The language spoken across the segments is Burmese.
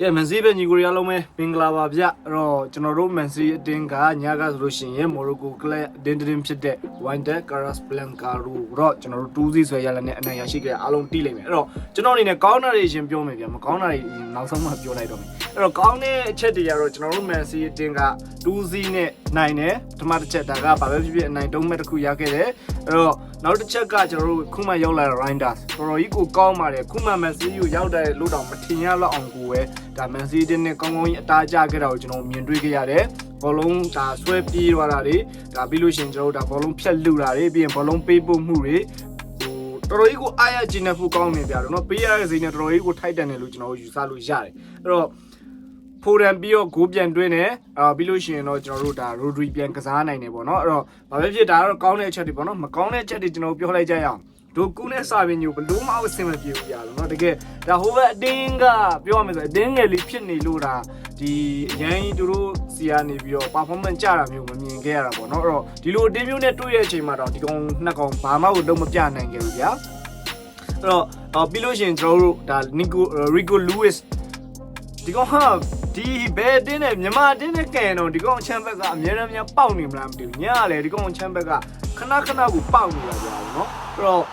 ကဲမန်စီပဲညီကိုရီအားလုံးပဲမင်္ဂလာပါဗျအဲ့တော့ကျွန်တော်တို့မန်စီအတင်းကညကဆိုလို့ရှိရင်မော်ရိုကိုကလပ်အတင်းတင်းဖြစ်တဲ့ Wanda Casablanca တို့တော့ကျွန်တော်တို့2စီဆွဲရလက်နဲ့အနိုင်ရရှိခဲ့တဲ့အားလုံးတီးလိုက်မယ်အဲ့တော့ကျွန်တော်အနေနဲ့ကောင်းတာတွေရှင်ပြောမယ်ဗျမကောင်းတာတွေနောက်ဆုံးမှပြောလိုက်တော့မယ်အဲ့တော့ကောင်းတဲ့အချက်တွေကတော့ကျွန်တော်တို့မန်စီအတင်းက2စီနဲ့နိုင်တယ်ပထမတစ်ချက်ဒါကဘာပဲဖြစ်ဖြစ်အနိုင်တုံးမဲ့တစ်ခုရခဲ့တယ်အဲ့တော့ နောက်တစ်ချက်ကကျွန်တော်တို့ခုမှရောက်လာတဲ့ Rinders တော်တော်ကြီးကိုကောင်းပါတယ်ခုမှမန်စီကိုရောက်တဲ့လို့တောင်မထင်ရလောက်အောင်ကိုပဲဒါမန်စီတင်းနဲ့ကောင်းကောင်းကြီးအတားကြခဲ့တာကိုကျွန်တော်မြင်တွေ့ခဲ့ရတယ်ဘောလုံးဒါဆွဲပြေးသွားတာတွေဒါပြီးလို့ရှိရင်ကျွန်တော်တို့ဒါဘောလုံးဖြတ်လူတာတွေပြီးရင်ဘောလုံးပေးပို့မှုတွေဟိုတော်တော်ကြီးကိုအားရကျင်တဲ့ဖူကောင်းနေပြတော့เนาะပေးရတဲ့စိနဲ့တော်တော်ကြီးကိုထိုက်တန်တယ်လို့ကျွန်တော်တို့ယူဆလို့ရတယ်အဲ့တော့ ဖိုရန်ပြီးတော့ဂိုးပြန်တွင်းတယ်အာပြီးလို့ရှိရင်တော့ကျွန်တော်တို့ဒါရိုဒရီပြန်ကစားနိုင်တယ်ပေါ့နော်အဲ့တော့ဘာပဲဖြစ်ဒါကတော့ကောင်းတဲ့အချက်တွေပေါ့နော်မကောင်းတဲ့အချက်တွေကျွန်တော်ပြောလိုက်ကြရအောင်ဒိုကူနဲ့စာပင်ညိုဘလို့မအောင်အဆင်မပြေဘူးပြလို့เนาะတကယ်ဒါဟိုဘက်အတင်းကပြောရမယ်ဆိုအတင်းငယ်လေးဖြစ်နေလို့ဒါဒီအရင်သူတို့စီကနေပြီးတော့ performance ကြတာမျိုးမမြင်ခဲ့ရတာပေါ့เนาะအဲ့တော့ဒီလိုအတင်းမျိုးနဲ့တွေ့ရတဲ့အချိန်မှာတော့ဒီကောင်နှစ်ကောင်ဘာမှကိုလုံးမပြနိုင်ခဲ့ဘူးဗျာအဲ့တော့အော်ပြီးလို့ရှိရင်ကျွန်တော်တို့ဒါ Nico Rico Lewis ဒီကောင်ဟာဒီဘယ်တင်းနဲ့မြမတင်းနဲ့ကဲတော့ဒီကောင်ချမ်းဘက်ကအများရများပေါက်နေမလားမသိဘူးညကလေဒီကောင်ချမ်းဘက်ကခဏခဏကိုပေါက်နေတာကြာဘူးเนาะအဲ့တော့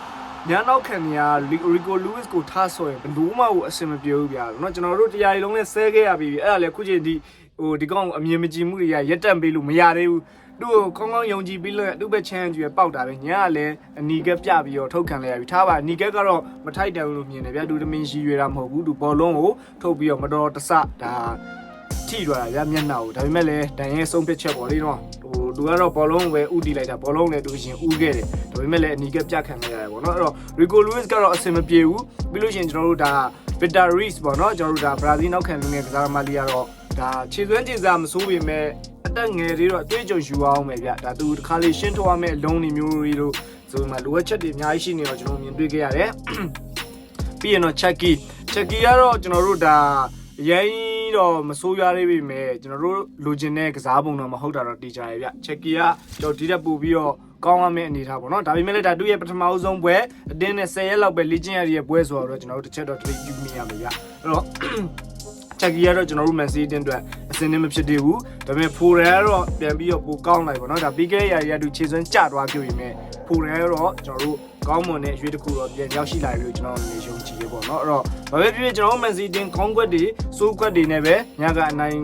ညနောက်ခံနေရရီကိုလူးဝစ်ကိုထားဆိုရင်ဘယ်လို့မှကိုအဆင်မပြေဘူးဗျာเนาะကျွန်တော်တို့တရားရီလုံးနဲ့ဆဲခဲ့ရပြီအဲ့ဒါလေခုချိန်ဒီဟိုဒီကောင်အမြင်မကြည့်မှုတွေကရက်တက်ပေးလို့မရသေးဘူး သူ့ကိုကောင်းကောင်းယုံကြည်ပြီးလို့သူ့ဘက်ချမ်းကြီးပဲပေါက်တာပဲညကလည်းအနီကက်ပြပြီးတော့ထုတ်ခံလိုက်ရပြီထားပါအနီကက်ကတော့မထိုက်တယ်လို့မြင်တယ်ဗျာသူတမင်ရှိရွေတာမဟုတ်ဘူးသူဘောလုံးကိုထုတ်ပြီးတော့မတော်တဆဒါထိသွားတာဗျာမျက်နှာကိုဒါပေမဲ့လည်းဒန်ရဲ့ဆုံးဖြတ်ချက်ပေါ့လေနော်ဟိုသူကတော့ဘောလုံးပဲဥတီလိုက်တာဘောလုံးလည်းသူရှင်ဥခဲ့တယ်ဒါပေမဲ့လည်းအနီကက်ပြခံလိုက်ရတယ်ပေါ့နော်အဲ့တော့ Rico Lewis ကတော့အဆင်မပြေဘူးပြီးလို့ရှိရင်ကျွန်တော်တို့ဒါ Peter Rees ပေါ့နော်ကျွန်တော်တို့ဒါဘရာဇီးနောက်ခံလူငယ်ကစားသမားလေးကတော့ဒါခြေစွမ်းခြေစားမစိုးပေမဲ့ အတက်ငယ်လေးတော့အတွေ့အကြုံယူအောင်ပဲဗျဒါသူတစ်ခါလေးရှင်းထုတ်ရမယ့်အလုံးတွေမျိုးတွေလို့ဆိုမှလိုအပ်ချက်တွေအများကြီးရှိနေတော့ကျွန်တော်မြင်တွေ့ခဲ့ရတယ်ပြီးရင်တော့ Chucky Chucky ကတော့ကျွန်တော်တို့ဒါအရင်တော့မဆိုးရွားသေးပေမဲ့ကျွန်တော်တို့လိုချင်တဲ့ကစားပုံတော့မဟုတ်တာတော့တေချာရဲ့ဗျ Chucky ကကျွန်တော်ဒီတက်ပို့ပြီးတော့ကောင်းရမယ့်အနေထားပေါ့နော်ဒါပေမဲ့လည်းဒါသူ့ရဲ့ပထမအဆုံးပွဲအတင်းနဲ့10ရက်လောက်ပဲလေ့ကျင့်ရတဲ့ပွဲဆိုတော့ကျွန်တော်တို့တစ်ချက်တော့တတိပြုမိရမယ်ဗျအဲ့တော့ ချက်ကီကတော့ကျွန်တော်တို့မန်စီးတင်းအတွက်အစင်းနဲ့မဖြစ်သေးဘူးဒါပေမဲ့ဖိုရယ်ကတော့ပြန်ပြီးတော့ပိုကောင်းလိုက်ပါတော့ဒါပြီးခဲ့ရရတူခြေစွမ်းကျသွားကြပြီမဲ့ဖိုရယ်ကတော့ကျွန်တော်တို့ကောင်းမွန်တဲ့အရွေးတစ်ခုတော့ပြန်ရောက်ရှိလာပြီလို့ကျွန်တော်အနေရှုံကြည့်ရပေါ့နော်အဲ့တော့ဘာပဲဖြစ်ဖြစ်ကျွန်တော်တို့မန်စီးတင်းကောင်းကွက်တွေစိုးကွက်တွေနဲ့ပဲညကအနိုင်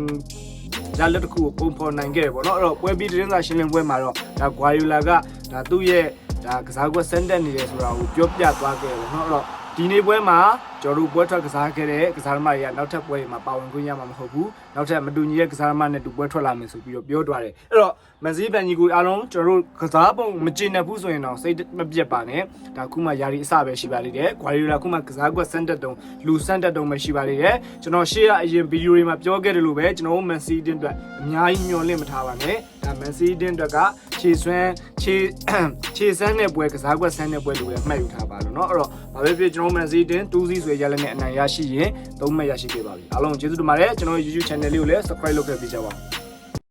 ရလက်တစ်ခုကိုပုံဖော်နိုင်ခဲ့တယ်ပေါ့နော်အဲ့တော့ပွဲပြီးတင်းစာရှင်းလင်းပွဲမှာတော့ဒါဂွာယူလာကဒါသူ့ရဲ့ဒါကစားကွက်စမ်းတက်နေတယ်ဆိုတာကိုပြောပြသွားခဲ့တယ်ပေါ့နော်အဲ့တော့ ဒီနေ့ပွဲမှာကျွန်တော်တို့ပွဲထွက်ကစားခဲ့တဲ့ကစားသမားတွေကနောက်ထပ်ပွဲတွေမှာပါဝင်ခွင့်ရမှာမဟုတ်ဘူးနောက်ထပ်မတူညီတဲ့ကစားသမားနဲ့တူပွဲထွက်လာမယ်ဆိုပြီးတော့ပြောသွားတယ်အဲ့တော့မန်စီးဘန်ကြီးကိုအားလုံးကျွန်တော်တို့ကစားပုံမကျင်တဲ့ဘူးဆိုရင်တော့စိတ်မပြတ်ပါနဲ့ဒါခုမှယာရီအစပဲရှိပါလိမ့်တယ်ဂွာရီလာခုမှကစားကွက်စမ်းတက်တုံလူစမ်းတက်တုံပဲရှိပါလိမ့်တယ်ကျွန်တော်ရှေ့ကအရင်ဗီဒီယိုတွေမှာပြောခဲ့တယ်လို့ပဲကျွန်တော်တို့မန်စီးတင်းအတွက်အများကြီးမျှော်လင့်မထားပါနဲ့ဒါမန်စီးတင်းအတွက်ကခြေစွမ်းခြေခြေစမ်းတဲ့ပွဲကစားကွက်စမ်းတဲ့ပွဲလို့ပဲမှတ်ယူထားပါ နော်အဲ့တော့ဘာပဲဖြစ်ကျွန်တော်မန်စီတင်2စီးဆွဲရလက်နဲ့အနိုင်ရရှိရင်3မှတ်ရရှိခဲ့ပါပြီအားလုံးကျေးဇူးတင်ပါတယ်ကျွန်တော် YouTube channel လေးကိုလည်း subscribe လုပ်ခဲ့ပေးကြပါဦး